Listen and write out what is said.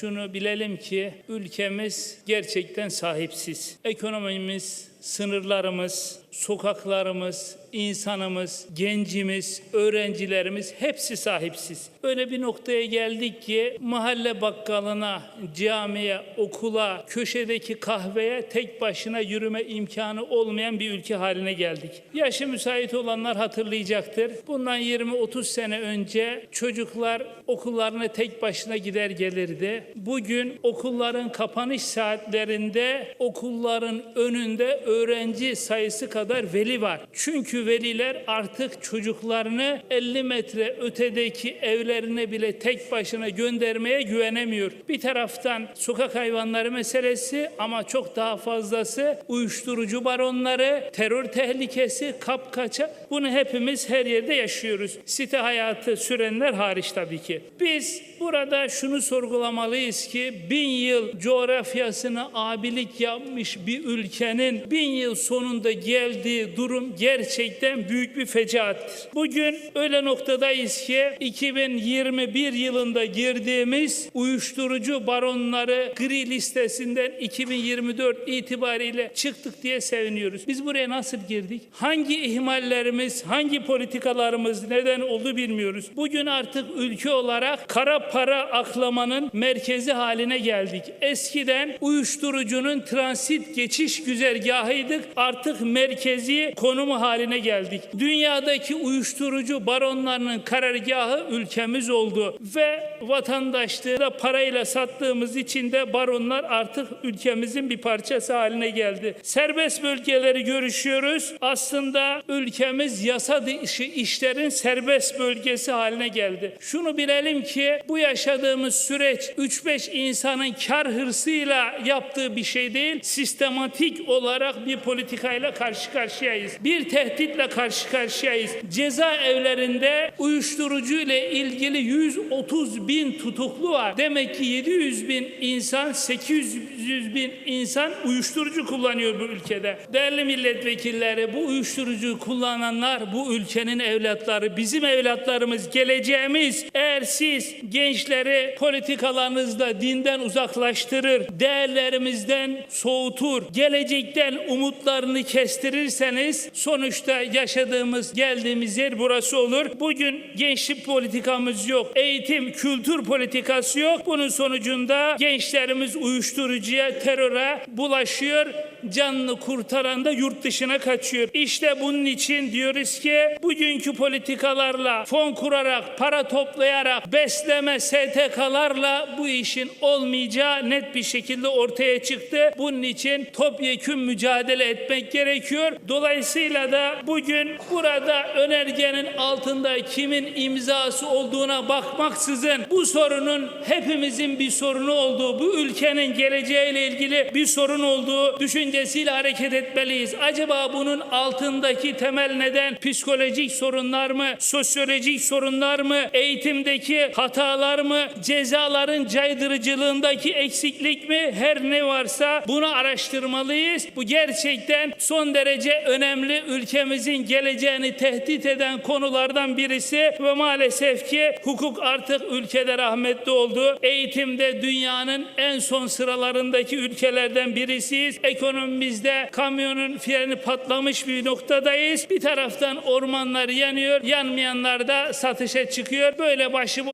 şunu bilelim ki ülkemiz gerçekten sahipsiz. Ekonomimiz, sınırlarımız, sokaklarımız, insanımız, gencimiz, öğrencilerimiz hepsi sahipsiz. Öyle bir noktaya geldik ki mahalle bakkalına, camiye, okula, köşedeki kahveye tek başına yürüme imkanı olmayan bir ülke haline geldik. Yaşı müsait olanlar hatırlayacaktır. Bundan 20-30 sene önce çocuklar okullarına tek başına gider gelirdi. Bugün okulların kapanış saatlerinde okulların önünde öğrenci sayısı kadar veli var. Çünkü veliler artık çocuklarını 50 metre ötedeki evlerine bile tek başına göndermeye güvenemiyor. Bir taraftan sokak hayvanları meselesi ama çok daha fazlası uyuşturucu baronları, terör tehlikesi, kapkaça. Bunu hepimiz her yerde yaşıyoruz. Site hayatı sürenler hariç tabii ki. Biz burada şunu sorgulamalıyız ki bin yıl coğrafyasına abilik yapmış bir ülkenin bin yıl sonunda geldiği durum gerçekten büyük bir fecaattir. Bugün öyle noktadayız ki 2021 yılında girdiğimiz uyuşturucu baronları gri listesinden 2024 itibariyle çıktık diye seviniyoruz. Biz buraya nasıl girdik? Hangi ihmallerimiz, hangi politikalarımız neden oldu bilmiyoruz. Bugün artık ülke olarak kara para aklamanın merkezi haline geldik. Eskiden uyuşturucunun transit geçiş güzergahıydık. Artık merkezi konumu haline geldik. Dünyadaki uyuşturucu baronlarının karargahı ülkemiz oldu ve vatandaşlığı da parayla sattığımız için de baronlar artık ülkemizin bir parçası haline geldi. Serbest bölgeleri görüşüyoruz. Aslında ülkemiz yasa dışı işlerin serbest bölgesi haline geldi. Şunu bilelim ki bu yaşadığımız süreç 3-5 insanın kar hırsıyla yaptığı bir şey değil. Sistematik olarak bir politikayla karşı karşıyayız. Bir tehditle karşı karşıyayız. Cezaevlerinde uyuşturucu ile ilgili 130 bin tutuklu var. Demek ki 700 bin insan, 800 bin insan uyuşturucu kullanıyor bu ülkede. Değerli milletvekilleri bu uyuşturucu kullananlar bu ülkenin evlatları, bizim evlatlarımız, geleceğimiz. Eğer siz gençleri politikalarınızla dinden uzaklaştırır, değerlerimizden soğutur, gelecekten umutlarını kestirirseniz sonuçta yaşadığımız, geldiğimiz yer burası olur. Bugün gençlik politikamız yok, eğitim, kültür politikası yok. Bunun sonucunda gençlerimiz uyuşturucuya, teröre bulaşıyor. Canını kurtaran da yurt dışına kaçıyor. İşte bunun için diyoruz ki bugünkü politikalarla fon kurarak, para toplayarak, besleme STK'larla bu işin olmayacağı net bir şekilde ortaya çıktı. Bunun için topyekün mücadele etmek gerekiyor. Dolayısıyla da bugün burada önergenin altında kimin imzası olduğuna bakmaksızın bu sorunun hepimizin bir sorunu olduğu, bu ülkenin geleceğiyle ilgili bir sorun olduğu düşüncesiyle hareket etmeliyiz. Acaba bunun altındaki temel neden psikolojik sorunlar mı, sosyolojik sorunlar mı, eğitimdeki hatalar mı, cezaların caydırıcılığındaki eksiklik mi, her ne varsa bunu araştırmalıyız. Bu gerçekten son derece önemli ülkemizin geleceğini tehdit eden konulardan birisi ve maalesef ki hukuk artık ülkede rahmetli oldu. Eğitimde dünyanın en son sıralarındaki ülkelerden birisiyiz. Ekonomimizde kamyonun freni patlamış bir noktadayız. Bir taraftan ormanlar yanıyor, yanmayanlar da satışa çıkıyor. Böyle başı